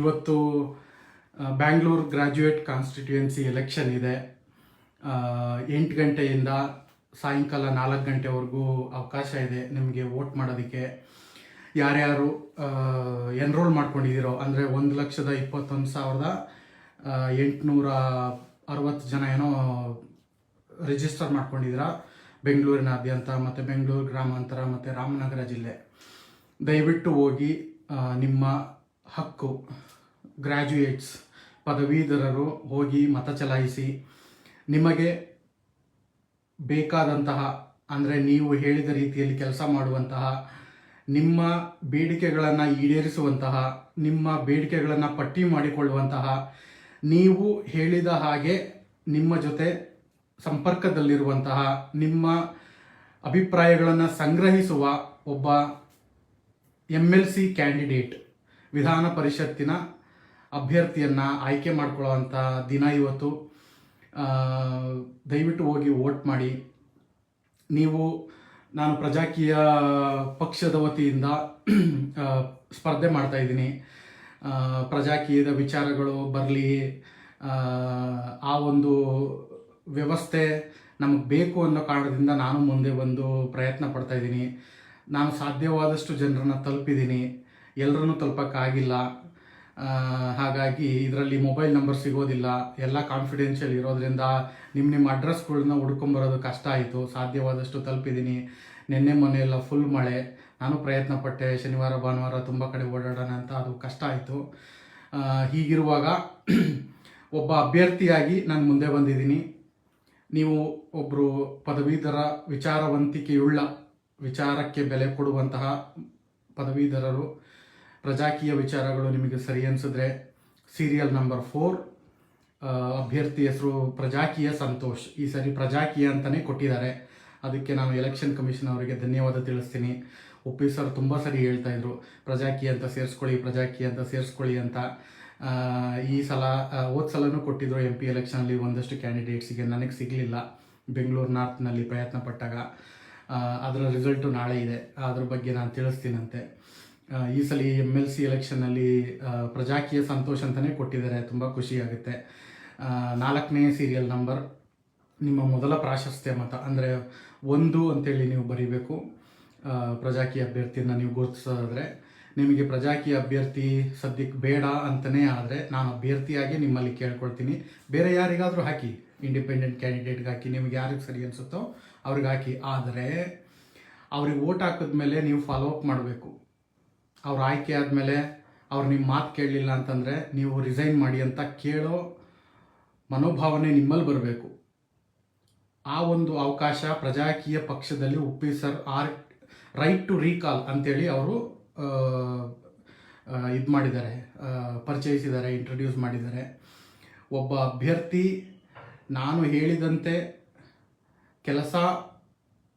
ಇವತ್ತು Bangalore graduate constituency election ಇದೆ. ಎಂಟು ಗಂಟೆಯಿಂದ ಸಾಯಂಕಾಲ ನಾಲ್ಕು ಗಂಟೆವರೆಗೂ ಅವಕಾಶ ಇದೆ ನಿಮಗೆ ವೋಟ್ ಮಾಡೋದಕ್ಕೆ. ಯಾರ್ಯಾರು ಎನ್ರೋಲ್ ಮಾಡ್ಕೊಂಡಿದ್ದೀರೋ, ಅಂದರೆ ಒಂದು ಲಕ್ಷದ ಇಪ್ಪತ್ತೊಂದು ಸಾವಿರದ ಎಂಟುನೂರ ಅರವತ್ತು ಜನ ಏನೋ ರಿಜಿಸ್ಟರ್ ಮಾಡ್ಕೊಂಡಿದ್ದೀರಾ, ಬೆಂಗಳೂರಿನಾದ್ಯಂತ ಮತ್ತು ಬೆಂಗಳೂರು ಗ್ರಾಮಾಂತರ ಮತ್ತು ರಾಮನಗರ ಜಿಲ್ಲೆ. ದಯವಿಟ್ಟು ಹೋಗಿ ನಿಮ್ಮ ಹಕ್ಕು ಗ್ರ್ಯಾಜುಯೇಟ್ಸ್ ಪದವೀಧರರು ಹೋಗಿ ಮತ ಚಲಾಯಿಸಿ, ನಿಮಗೆ ಬೇಕಾದಂತಹ, ಅಂದರೆ ನೀವು ಹೇಳಿದ ರೀತಿಯಲ್ಲಿ ಕೆಲಸ ಮಾಡುವಂತಹ, ನಿಮ್ಮ ಬೇಡಿಕೆಗಳನ್ನು ಈಡೇರಿಸುವಂತಹ, ನಿಮ್ಮ ಬೇಡಿಕೆಗಳನ್ನು ಪಟ್ಟಿ ಮಾಡಿಕೊಳ್ಳುವಂತಹ, ನೀವು ಹೇಳಿದ ಹಾಗೆ ನಿಮ್ಮ ಜೊತೆ ಸಂಪರ್ಕದಲ್ಲಿರುವಂತಹ, ನಿಮ್ಮ ಅಭಿಪ್ರಾಯಗಳನ್ನು ಸಂಗ್ರಹಿಸುವ ಒಬ್ಬ ಎಂ ಎಲ್ ಸಿ ಕ್ಯಾಂಡಿಡೇಟ್. ವಿಧಾನ ಪರಿಷತ್ತಿನ ಅಭ್ಯರ್ಥಿಯನ್ನು ಆಯ್ಕೆ ಮಾಡ್ಕೊಳ್ಳೋವಂಥ ದಿನ ಇವತ್ತು. ದಯವಿಟ್ಟು ಹೋಗಿ ವೋಟ್ ಮಾಡಿ. ನೀವು, ನಾನು ಪ್ರಜಾಕೀಯ ಪಕ್ಷದ ವತಿಯಿಂದ ಸ್ಪರ್ಧೆ ಮಾಡ್ತಾ ಇದ್ದೀನಿ. ಪ್ರಜಾಕೀಯದ ವಿಚಾರಗಳು ಬರಲಿ. ಆ ಒಂದು ವ್ಯವಸ್ಥೆ ನಮಗೆ ಬೇಕು ಅನ್ನೋ ಕಾರಣದಿಂದ ನಾನು ಮುಂದೆ ಬಂದು ಪ್ರಯತ್ನ ಪಡ್ತಾ ಇದ್ದೀನಿ. ನಾನು ಸಾಧ್ಯವಾದಷ್ಟು ಜನರನ್ನ ತಲುಪಿದ್ದೀನಿ. ಎಲ್ಲರನ್ನೂ ತಲುಪೋಕ್ಕಾಗಿಲ್ಲ. ಹಾಗಾಗಿ ಇದರಲ್ಲಿ ಮೊಬೈಲ್ ನಂಬರ್ ಸಿಗೋದಿಲ್ಲ. ಎಲ್ಲ ಕಾನ್ಫಿಡೆನ್ಷಿಯಲ್ ಇರೋದ್ರಿಂದ ನಿಮ್ಮ ನಿಮ್ಮ ಅಡ್ರೆಸ್ಗಳನ್ನ ಹುಡ್ಕೊಂಬರೋದು ಕಷ್ಟ ಆಯಿತು. ಸಾಧ್ಯವಾದಷ್ಟು ತಲುಪಿದ್ದೀನಿ ನಿನ್ನೆ ಮೊನ್ನೆ ಎಲ್ಲ ಫುಲ್ ಮಳೆ. ನಾನು ಪ್ರಯತ್ನ ಪಟ್ಟೆ ಶನಿವಾರ, ಭಾನುವಾರ ತುಂಬ ಕಡೆ ಓಡಾಡೋಣ ಅಂತ. ಅದು ಕಷ್ಟ ಆಯಿತು. ಹೀಗಿರುವಾಗ ಒಬ್ಬ ಅಭ್ಯರ್ಥಿಯಾಗಿ ನಾನು ಮುಂದೆ ಬಂದಿದ್ದೀನಿ. ನೀವು ಒಬ್ಬರು ಪದವೀಧರ ವಿಚಾರವಂತಿಕೆಯುಳ್ಳ, ವಿಚಾರಕ್ಕೆ ಬೆಲೆ ಕೊಡುವಂತಹ ಪದವೀಧರರು ಪ್ರಜಾಕೀಯ ವಿಚಾರಗಳು ನಿಮಗೆ ಸರಿ ಅನಿಸಿದ್ರೆ ಸೀರಿಯಲ್ ನಂಬರ್ ಫೋರ್ ಅಭ್ಯರ್ಥಿ ಹೆಸರು ಪ್ರಜಾಕೀಯ ಸಂತೋಷ್. ಈ ಸರಿ ಪ್ರಜಾಕೀಯ ಅಂತಲೇ ಕೊಟ್ಟಿದ್ದಾರೆ. ಅದಕ್ಕೆ ನಾನು ಎಲೆಕ್ಷನ್ ಕಮಿಷನ್ ಅವರಿಗೆ ಧನ್ಯವಾದ ತಿಳಿಸ್ತೀನಿ. ಒಪ್ಪಿ ಸರ್ ತುಂಬ ಸರಿ ಹೇಳ್ತಾ ಇದ್ರು. ಪ್ರಜಾಕೀಯ ಅಂತ ಸೇರಿಸ್ಕೊಳ್ಳಿ, ಪ್ರಜಾಕೀಯ ಅಂತ ಸೇರಿಸ್ಕೊಳ್ಳಿ ಅಂತ. ಈ ಸಲ ಹೋದ ಸಲನೂ ಕೊಟ್ಟಿದ್ರು ಎಂ ಪಿ ಎಲೆಕ್ಷನಲ್ಲಿ ಒಂದಷ್ಟು ಕ್ಯಾಂಡಿಡೇಟ್ಸಿಗೆ ನನಗೆ ಸಿಗಲಿಲ್ಲ. ಬೆಂಗಳೂರು ನಾರ್ತ್ನಲ್ಲಿ ಪ್ರಯತ್ನ ಪಟ್ಟಾಗ. ಅದರ ರಿಸಲ್ಟು ನಾಳೆ ಇದೆ. ಅದ್ರ ಬಗ್ಗೆ ನಾನು ತಿಳಿಸ್ತೀನಂತೆ. ಈ ಸಲ ಎಂ ಎಲ್ ಸಿ ಎಲೆಕ್ಷನ್ನಲ್ಲಿ ಪ್ರಜಾಕೀಯ ಸಂತೋಷ ಅಂತಲೇ ಕೊಟ್ಟಿದ್ದಾರೆ. ತುಂಬ ಖುಷಿಯಾಗುತ್ತೆ ನಾಲ್ಕನೇ ಸೀರಿಯಲ್ ನಂಬರ್ ನಿಮ್ಮ ಮೊದಲ ಪ್ರಾಶಸ್ತ್ಯ ಮತ, ಅಂದರೆ ಒಂದು ಅಂತೇಳಿ ನೀವು ಬರೀಬೇಕು. ಪ್ರಜಾಕೀಯ ಅಭ್ಯರ್ಥಿಯನ್ನು ನೀವು ಗುರುತಿಸೋದಾದ್ರೆ, ನಿಮಗೆ ಪ್ರಜಾಕೀಯ ಅಭ್ಯರ್ಥಿ ಸದ್ಯಕ್ಕೆ ಬೇಡ ಅಂತಲೇ ಆದರೆ, ನಾನು ಅಭ್ಯರ್ಥಿಯಾಗಿ ನಿಮ್ಮಲ್ಲಿ ಕೇಳ್ಕೊಳ್ತೀನಿ. ಬೇರೆ ಯಾರಿಗಾದರೂ ಹಾಕಿ ಇಂಡಿಪೆಂಡೆಂಟ್ ಕ್ಯಾಂಡಿಡೇಟ್ಗೆ ಹಾಕಿ, ನಿಮಗೆ ಯಾರಿಗೆ ಸರಿ ಅನಿಸುತ್ತೋ ಅವ್ರಿಗೆ ಹಾಕಿ. ಆದರೆ, ಅವ್ರಿಗೆ ಓಟ್ ಹಾಕಿದ್ಮೇಲೆ ನೀವು ಫಾಲೋ ಅಪ್ ಮಾಡಬೇಕು. ಅವ್ರು ಆಯ್ಕೆ ಆದಮೇಲೆ ಅವ್ರು ನಿಮ್ಮ ಮಾತು ಕೇಳಲಿಲ್ಲ ಅಂತಂದರೆ ನೀವು ರಿಸೈನ್ ಮಾಡಿ ಅಂತ ಕೇಳೋ ಮನೋಭಾವನೆ ನಿಮ್ಮಲ್ಲಿ ಬರಬೇಕು. ಆ ಒಂದು ಅವಕಾಶ ಪ್ರಜಾಕೀಯ ಪಕ್ಷದಲ್ಲಿ Uppi sir are right to recall ಅಂತೇಳಿ ಅವರು ಇದು ಮಾಡಿದ್ದಾರೆ ಪರಿಚಯಿಸಿದ್ದಾರೆ ಇಂಟ್ರಡ್ಯೂಸ್ ಮಾಡಿದ್ದಾರೆ. ಒಬ್ಬ ಅಭ್ಯರ್ಥಿ ನಾನು ಹೇಳಿದಂತೆ ಕೆಲಸ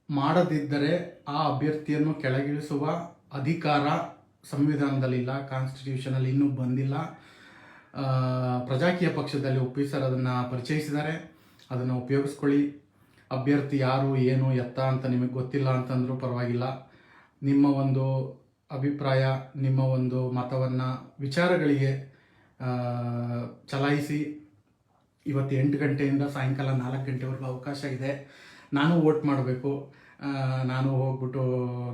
ಮಾಡದಿದ್ದರೆ ಆ ಅಭ್ಯರ್ಥಿಯನ್ನು ಕೆಳಗಿಳಿಸುವ ಅಧಿಕಾರ ಸಂವಿಧಾನದಲ್ಲಿಲ್ಲ ಕಾನ್ಸ್ಟಿಟ್ಯೂಷನಲ್ಲಿ ಇನ್ನೂ ಬಂದಿಲ್ಲ. ಪ್ರಜಾಕೀಯ ಪಕ್ಷದಲ್ಲಿ ಒಪ್ಪಿಸರ್ ಅದನ್ನು ಪರಿಚಯಿಸಿದ್ದಾರೆ. ಅದನ್ನು ಉಪಯೋಗಿಸ್ಕೊಳ್ಳಿ. ಅಭ್ಯರ್ಥಿ ಯಾರು, ಏನು, ಎತ್ತ ಅಂತ ನಿಮಗೆ ಗೊತ್ತಿಲ್ಲ ಅಂತಂದರೂ ಪರವಾಗಿಲ್ಲ. ನಿಮ್ಮ ಒಂದು ಅಭಿಪ್ರಾಯ, ನಿಮ್ಮ ಒಂದು ಮತವನ್ನು ವಿಚಾರಗಳಿಗೆ ಚಲಾಯಿಸಿ. ಇವತ್ತು ಎಂಟು ಗಂಟೆಯಿಂದ ಸಾಯಂಕಾಲ ನಾಲ್ಕು ಗಂಟೆವರೆಗೂ ಅವಕಾಶ ಇದೆ. ನಾನು ವೋಟ್ ಮಾಡಬೇಕು. ನಾನು ಹೋಗ್ಬಿಟ್ಟು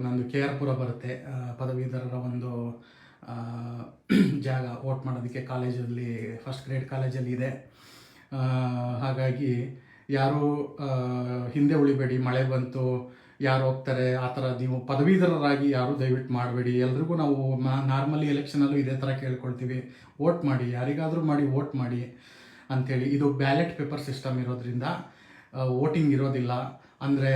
ನಂದು ಕೆ ಆರ್ ಪುರ ಬರುತ್ತೆ. ಪದವೀಧರರ ಒಂದು ಜಾಗ ವೋಟ್ ಮಾಡೋದಕ್ಕೆ ಕಾಲೇಜಲ್ಲಿ ಫಸ್ಟ್ ಗ್ರೇಡ್ ಕಾಲೇಜಲ್ಲಿ ಇದೆ. ಹಾಗಾಗಿ ಯಾರೂ ಹಿಂದೆ ಉಳಿಬೇಡಿ, ಮಳೆ ಬಂತು, ಯಾರು ಹೋಗ್ತಾರೆ, ಆ ಥರ ನೀವು ಪದವೀಧರರಾಗಿ ಯಾರು ದಯವಿಟ್ಟು ಮಾಡಬೇಡಿ. ಎಲ್ರಿಗೂ ನಾವು ನಾರ್ಮಲಿ ಎಲೆಕ್ಷನಲ್ಲೂ ಇದೇ ಥರ ಕೇಳ್ಕೊಳ್ತೀವಿ. ವೋಟ್ ಮಾಡಿ, ಯಾರಿಗಾದರೂ ಮಾಡಿ ವೋಟ್ ಮಾಡಿ ಅಂಥೇಳಿ ಇದು ಬ್ಯಾಲೆಟ್ ಪೇಪರ್ ಸಿಸ್ಟಮ್ ಇರೋದ್ರಿಂದ ವೋಟಿಂಗ್ ಇರೋದಿಲ್ಲ. ಅಂದರೆ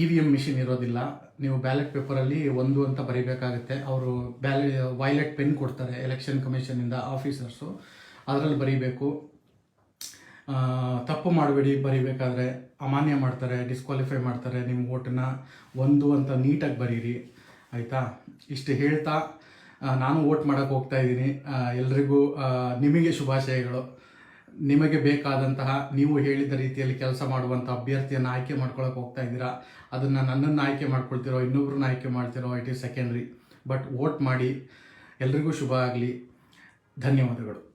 ಇ ವಿ ಎಂ ಮಿಷಿನ್ ಇರೋದಿಲ್ಲ. ನೀವು ಬ್ಯಾಲೆಟ್ ಪೇಪರಲ್ಲಿ ಒಂದು ಅಂತ ಬರಿಬೇಕಾಗುತ್ತೆ. ಅವರು ಬ್ಯಾಲೆ ವೈಲೆಟ್ ಪೆನ್ ಕೊಡ್ತಾರೆ ಎಲೆಕ್ಷನ್ ಕಮಿಷನಿಂದ ಆಫೀಸರ್ಸು ಅದರಲ್ಲಿ ಬರೀಬೇಕು. ತಪ್ಪು ಮಾಡಬೇಡಿ ಬರಿಬೇಕಾದ್ರೆ ಅಮಾನ್ಯ ಮಾಡ್ತಾರೆ ಡಿಸ್ಕ್ವಾಲಿಫೈ ಮಾಡ್ತಾರೆ ನಿಮ್ಮ ಓಟನ್ನ ಒಂದು ಅಂತ ನೀಟಾಗಿ ಬರೀರಿ. ಆಯಿತಾ? ಇಷ್ಟು ಹೇಳ್ತಾ ನಾನು ವೋಟ್ ಮಾಡೋಕ್ಕೆ ಹೋಗ್ತಾ ಇದ್ದೀನಿ. ಎಲ್ರಿಗೂ ನಿಮಗೆ ಶುಭಾಶಯಗಳು. ನಿಮಗೆ ಬೇಕಾದಂತಹ ನೀವು ಹೇಳಿದ ರೀತಿಯಲ್ಲಿ ಕೆಲಸ ಮಾಡುವಂಥ ಅಭ್ಯರ್ಥಿಯನ್ನು ಆಯ್ಕೆ ಮಾಡ್ಕೊಳಕ್ಕೆ ಹೋಗ್ತಾ ಇದ್ದೀರಾ? ಅದನ್ನು ನನ್ನನ್ನು ಆಯ್ಕೆ ಮಾಡ್ಕೊಳ್ತಿರೋ, ಇನ್ನೊಬ್ರನ್ನ ಆಯ್ಕೆ ಮಾಡ್ತಿರೋ it is secondary but vote ಮಾಡಿ, ಎಲ್ರಿಗೂ ಶುಭ ಆಗಲಿ. ಧನ್ಯವಾದಗಳು.